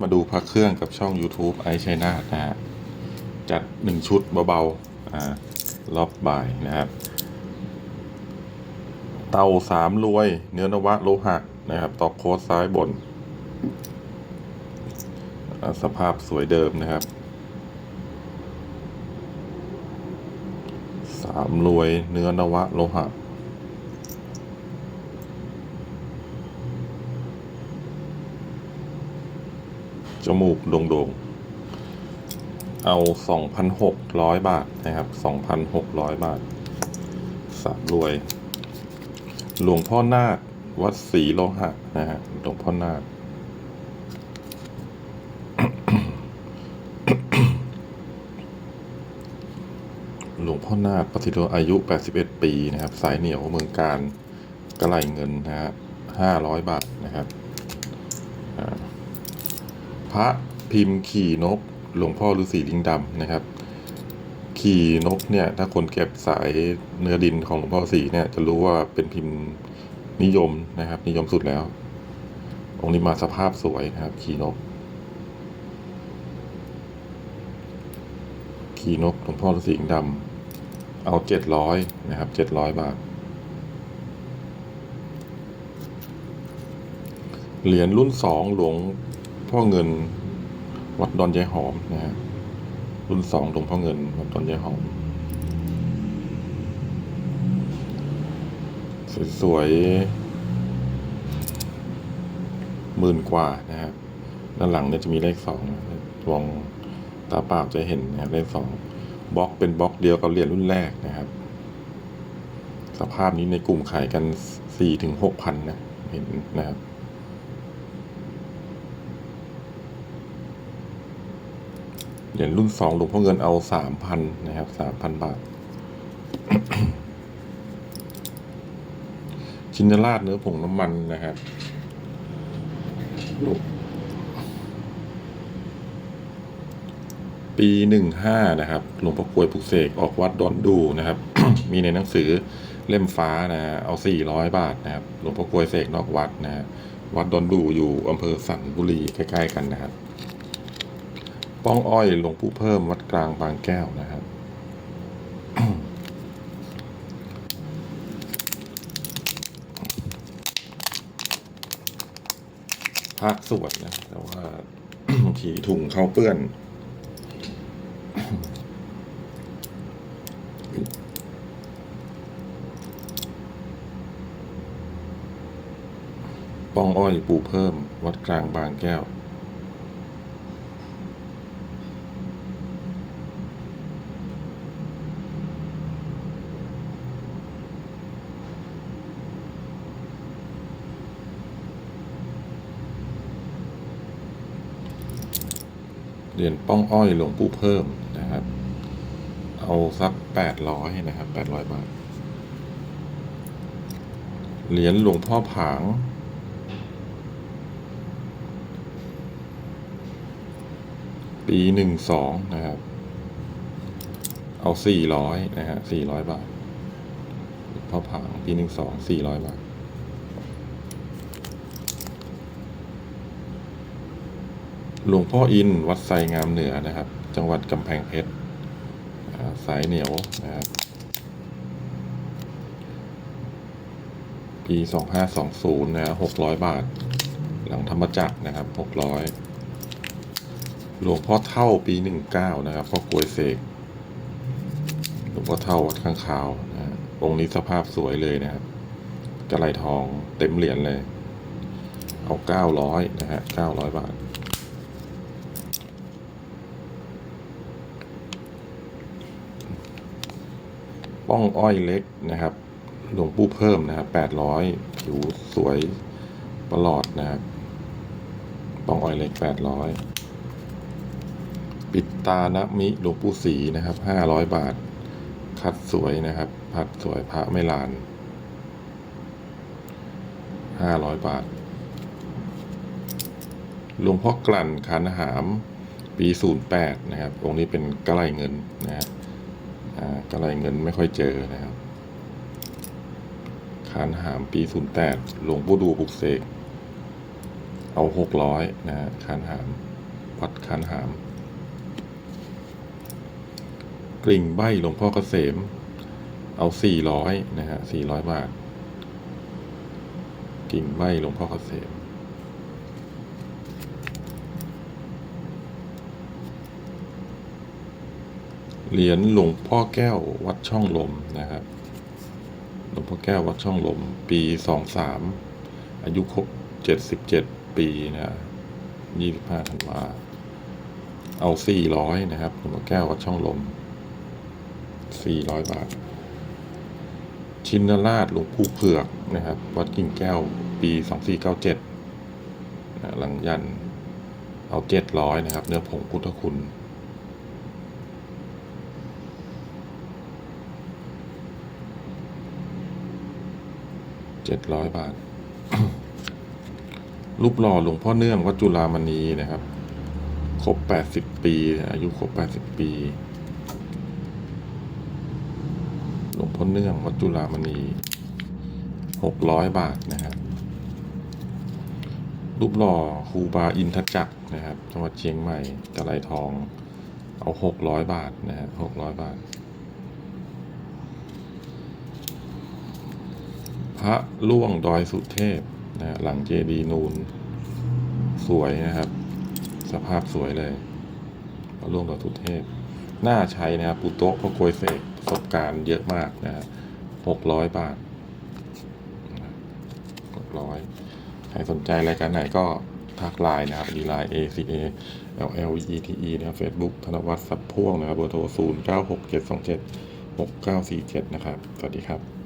มาดูพระเครื่องกับช่อง YouTube ไอชัยนาทนะฮะจัดหนึ่งชุดเบาๆอ่ารอบบ่ายนะครับ เตาสามรวย เนื้อนวะโลหะนะครับตอกโค้ดซ้ายบน สภาพสวยเดิมนะครับสามรวยเนื้อนวะโลหะ จมูกโด่งๆ เอาสองพันหกร้อยบาทนะครับสองพันหกร้อยบาท สามรวย หลวงพ่อนาควัดศรีโลหะนะฮะ หลวงพ่อนาคหลวงพ่อนาคปฏิโทอายุ 81 ปีนะครับ สายเหนียวเมืองการกระไหลเงินนะฮะ500 บาทนะครับ พระพิมพ์ขี่นก หลวงพ่อฤาษีลิงดำนะครับ ขี่นกเนี่ย ถ้าคนเก็บสายเนื้อดินของหลวงพ่อฤศีเนี่ย จะรู้ว่าเป็นพิมพ์นิยมนะครับ นิยมสุดแล้ว องค์นี้มาสภาพสวยนะครับ ขี่นก ขี่นกหลวงพ่อฤาษีลิงดำเอาเจ็ดร้อยนะครับเจ็ดร้อยบาทเหรียญรุ่นสองหลวง พ่อเงิน วัดดอนยายหอมนะฮะรุ่นสองหลวงพ่อเงิน วัดดอนยายหอม สวยๆหมื่นกว่านะครับด้านหลังเนี่ยจะมีเลขสองมองตาเปล่าจะเห็นนะครับเลขสองบล็อกเป็นบล็อกเดียวกับเหรียญรุ่นแรกนะครับ สภาพนี้ในกลุ่มขายกันสี่ถึงหกพันนะเห็นนะครับ เหรียญรุ่นสองหลวงพ่อเงินเอาสามพันนะครับสามพันบาท ชินราชเนื้อผงน้ำมันนะครับปีหนึ่งห้านะครับหลวงพ่อกวยปุกเสกออกวัดดอนดูนะครับ มีในหนังสือเล่มฟ้านะฮะเอาสี่ร้อยบาทนะครับหลวงพ่อกวยเสกนอกวัดนะฮะวัดดอนดูอยู่อำเภอสันบุรีใกล้ๆกันนะครับ ป้องอ้อยหลวงปู่เพิ่มวัดกลางบางแก้วนะครับภาคสวดนะแต่ว่าบางทีถุงเขาเปื้อน ป้องอ้อยปู่เพิ่ม วัดกลางบางแก้ว เหรียญป้องอ้อยหลวงปู่เพิ่มนะครับ เอาสักแปดร้อยนะครับแปดร้อยบาท เหรียญหลวงพ่อผาง ปีหนึ่งสองนะครับ เอาสี่ร้อยนะฮะสี่ร้อยบาทพ่อผางปีหนึ่งสองสี่ร้อยบาท หลวงพ่ออินวัดไซงามเหนือนะครับ จังหวัดกำแพงเพชรสายเหนียวนะครับปีสองห้าสองศูนย์นะหกร้อยบาท หลังธรรมจักรนะครับหกร้อยหลวงพ่อเท่าปีหนึ่งเก้านะครับพ่อกลวยเสกหลวงพ่อเท่าวัดข้างคาวนะองค์นี้สภาพสวยเลยนะครับกระไหลทองเต็มเหรียญเลย เอาเก้าร้อยนะฮะเก้าร้อยบาท ป้องอ้อยเล็กนะครับหลวงปู่เพิ่มนะครับแปดร้อยผิวสวยประหลอดนะครับป้องอ้อยเล็กแปดร้อยปิดตานะมิหลวงปู่ศรีนะครับห้าร้อยบาท คัดสวยนะครับ พัดสวยพระไม่ลานห้าร้อยบาทหลวงพ่อกลั่นขันหามปีศูนย์แปดนะครับ องค์นี้เป็นกระไรเงินนะฮะอ่ากระไรเงินไม่ค่อยเจอนะครับคานหามปีศูนย์แปดหลวงปู่ดูปลุกเสก เอาหกร้อยนะฮะคานหามวัดคานหามกริ่งใบหลวงพ่อเกษม เอาสี่ร้อยนะฮะสี่ร้อยบาทกิ่งใบหลวงพ่อเกษม เหรียญหลวงพ่อแก้ววัดช่องลมนะครับ หลวงพ่อแก้ววัดช่องลม ปีสองสามอายุครบเจ็ดสิบเจ็ดปีนะยี่สิบห้าธันวาเอาสี่ร้อยนะครับหลวงพ่อแก้ววัดช่องลมสี่ร้อยบาท ชินราชหลวงปู่เผือกนะครับ วัดกิ่งแก้วปีสองสี่เก้าเจ็ดหลังยันเอาเจ็ดร้อยนะครับ เนื้อผงพุทธคุณ เจ็ดร้อยบาท รูปหล่อหลวงพ่อเนื่องวัดจุฬามณีนะครับครบแปดสิบปี อายุครบแปดสิบปี หลวงพ่อเนื่องวัดจุฬามณีหกร้อยบาทนะครับ รูปหล่อครูบาอินทจักรนะครับจังหวัดเชียงใหม่กระไรทอง เอาหกร้อยบาทนะฮะหกร้อยบาท พระล่วงดอยสุเทพนะฮะหลังเจดีนูน สวยนะครับ สภาพสวยเลยพระล่วงดอยสุเทพน่าใช้นะครับปุโตะพระโกยเสกประสบการณ์เยอะมากนะฮะหกร้อยบาทหกร้อยใครสนใจรายการไหนก็ทักไลน์นะครับดีไลน์ ACA L L E T E นะครับ Facebook ธนวัฒน์สับพ่วงนะครับเบอร์โทร 0 9 6 7 2 7 6 9 4 7 นะครับ สวัสดีครับ